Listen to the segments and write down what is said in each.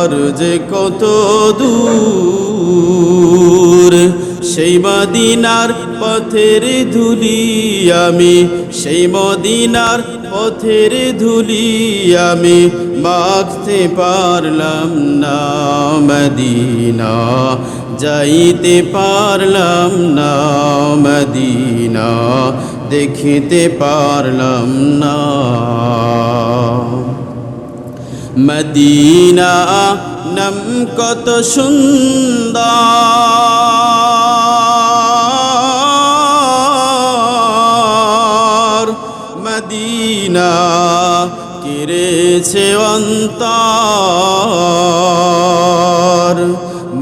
আর যে কত দূর, সেই মদিনার পথের ধুলি আমি, সেই মদিনার পথের ধুলি আমি মাখতে পারলাম না মদিনা, যাইতে পারলাম না মদিনা, দেখিতে পারলাম না। মদিনা নম কত সুন্দর। মদিনা কিরেছে অন্তর।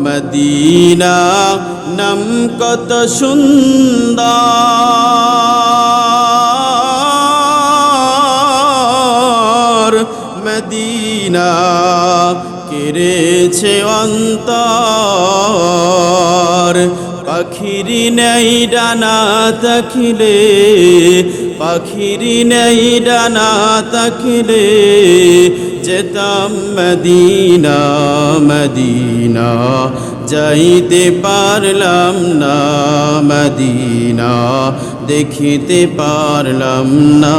মদিনা নম কত সুন্দর। মদিনা কেড়েছে অন্তর। পাখিরি নেই ডানা তখিলে পাখিরি নেই ডানা তখিলে যেতাম মদিনা মদিনা, যাইতে পারলাম না মদিনা, দেখিতে পারলাম না।